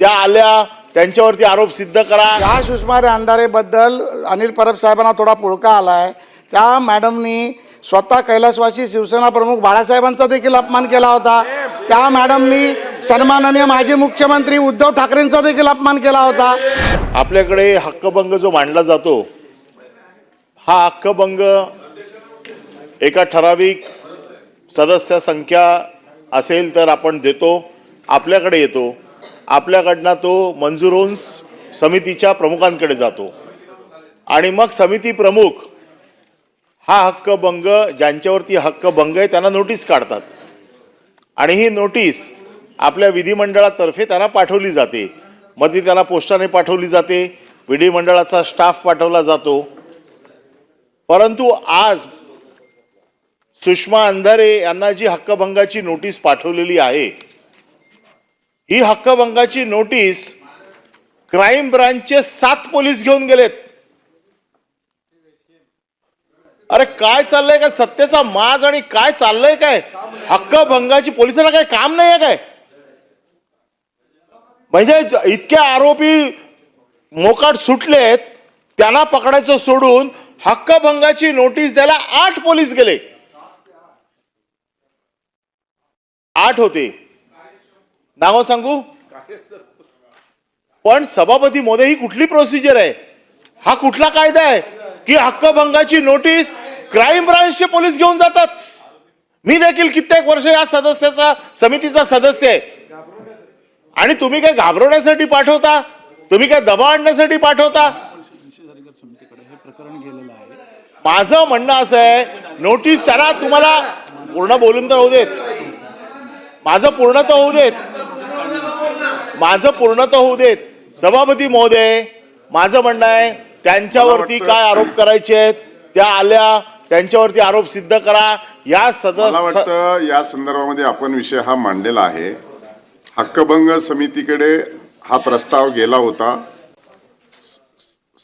त्या आल्या त्यांच्यावरती आरोप सिद्ध करा. या सुषमारे अंधारेबद्दल अनिल परब साहेबांना थोडा पुळका आलाय. त्या मॅडमनी स्वतः कैलासवासी शिवसेना प्रमुख बाळासाहेबांचा देखील अपमान केला होता. त्या मॅडमनी सन्माननीय माजी मुख्यमंत्री उद्धव ठाकरेंचा देखील अपमान केला होता. आपल्याकडे हक्कभंग जो मांडला जातो हा हक्कभंग एका ठराविक सदस्य संख्या असेल तर आपण देतो आपल्याकडे येतो. आपल्याकडनं तो मंजूर होऊन समितीच्या प्रमुखांकडे जातो. आणि मग समिती प्रमुख हा हक्कभंग ज्यांच्यावरती हक्कभंग आहे त्यांना नोटीस काढतात. आणि ही नोटीस आपल्या विधिमंडळातर्फे त्यांना पाठवली जाते. मग ती त्यांना पोस्टाने पाठवली जाते. विधिमंडळाचा स्टाफ पाठवला जातो. परंतु आज सुषमा अंधारे यांना जी हक्कभंगाची नोटीस पाठवलेली आहे ही हक्कभंगाची नोटीस क्राईम ब्रांचचे सात पोलीस घेऊन गेलेत. अरे काय चाललंय काय सत्तेचा माज आणि काय चाललंय काय? हक्कभंगाची पोलिसांना काय काम नाही आहे काय? म्हणजे इतके आरोपी मोकाट सुटलेत त्यांना पकडायचं सोडून हक्कभंगाची नोटीस द्यायला आठ पोलीस गेले. आठ होते. नाव सांगू? पण सभापती मोदे ही कुठली प्रोसिजर आहे? हा कुठला कायदा आहे? की हक्कभंगाची नोटीस क्राईम ब्रांचचे पोलीस घेऊन जातात? मी देखील कित्येक वर्ष या सदस्याचा समितीचा सदस्य आहे. आणि तुम्ही काय घाबरवण्यासाठी पाठवता? तुम्ही काय दबाव आणण्यासाठी पाठवता? माझं म्हणणं असं आहे नोटीस त्याला तुम्हाला पूर्ण बोलून तर होऊ देत. माझं पूर्ण तर होऊ देत. माझं पूर्ण तर होऊ देत. सभापती महोदय माझं म्हणणं आहे त्यांच्यावरती काय आरोप करायचे आहेत त्या आल्या त्यांच्यावरती आरोप सिद्ध करा. या सदस्य या संदर्भामध्ये आपण विषय हा मांडलेला आहे. हक्कभंग समितीकडे हा प्रस्ताव गेला होता.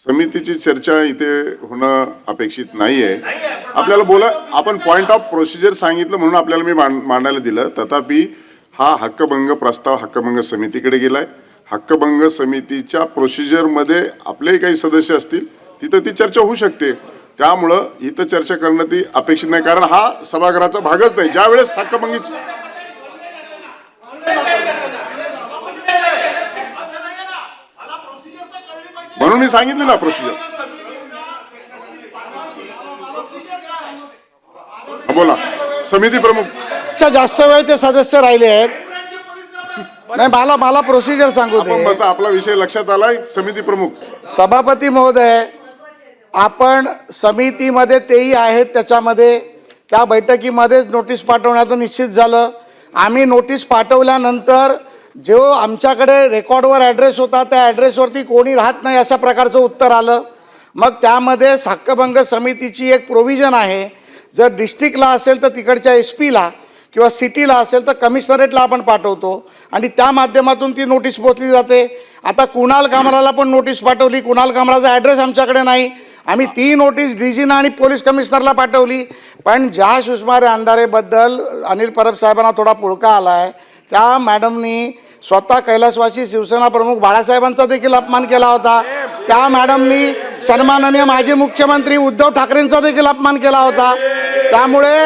समितीची चर्चा इथे होणं अपेक्षित नाहीये. आपल्याला बोला आपण पॉइंट ऑफ प्रोसिजर सांगितलं म्हणून आपल्याला मी मांड- मांडायला दिलं. तथापि हा हक्कभंग प्रस्ताव हक्कभंग समितीकडे गेलाय. हक्कभंग समितीच्या प्रोसिजरमध्ये आपलेही काही सदस्य असतील तिथं ती चर्चा होऊ शकते. त्यामुळं इथं चर्चा करणं ती अपेक्षित नाही कारण हा सभागृहाचा भागच नाही. ज्या वेळेस हक्कभंगीची म्हणून मी सांगितलं ना प्रोसिजर बोला. समिती प्रमुख च्या जास्त वेळ ते सदस्य राहिले आहेत. नाही मला मला प्रोसिजर सांगू आपण दे. बसा आपला विषय लक्षात आलाय. समिती प्रमुख. सभापती महोदय आपण समितीमध्ये तेही आहेत. त्याच्यामध्ये त्या बैठकीमध्येच नोटीस पाठवण्याचं निश्चित झालं. आम्ही नोटीस पाठवल्यानंतर जो आमच्याकडे रेकॉर्डवर ॲड्रेस होता त्या ॲड्रेसवरती कोणी राहत नाही अशा प्रकारचं उत्तर आलं. मग त्यामध्ये हक्कभंग समितीची एक प्रोव्हिजन आहे. जर डिस्ट्रिक्टला असेल तर तिकडच्या एस पीला किंवा सिटीला असेल तर कमिशनरेटला आपण पाठवतो. आणि त्या माध्यमातून ती नोटीस पोचली जाते. आता कुणाल कामराला पण नोटीस पाठवली. कुणाल कामराचा ॲड्रेस आमच्याकडे नाही. आम्ही ती नोटीस डीजीना आणि पोलीस कमिशनरला पाठवली. पण ज्या सुषमारे अंधारेबद्दल अनिल परब साहेबांना थोडा पुळका आला आहे त्या मॅडमनी स्वतः कैलासवासी शिवसेना प्रमुख बाळासाहेबांचा देखील अपमान केला होता. त्या मॅडमनी सन्माननीय माजी मुख्यमंत्री उद्धव ठाकरेंचा देखील अपमान केला होता. त्यामुळे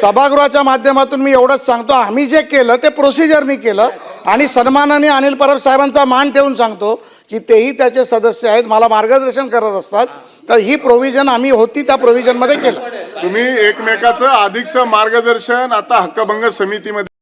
सभागृहाच्या माध्यमातून मी एवढंच सांगतो. आम्ही जे केलं ते प्रोसिजरनी केलं. आणि सन्मानाने अनिल परब साहेबांचा मान ठेवून सांगतो की तेही त्याचे सदस्य आहेत मला मार्गदर्शन करत असतात. तर ही प्रोव्हिजन आम्ही होती त्या प्रोव्हिजनमध्ये केलं. तुम्ही एकमेकाचं अधिकचं मार्गदर्शन आता हक्कभंग समितीमध्ये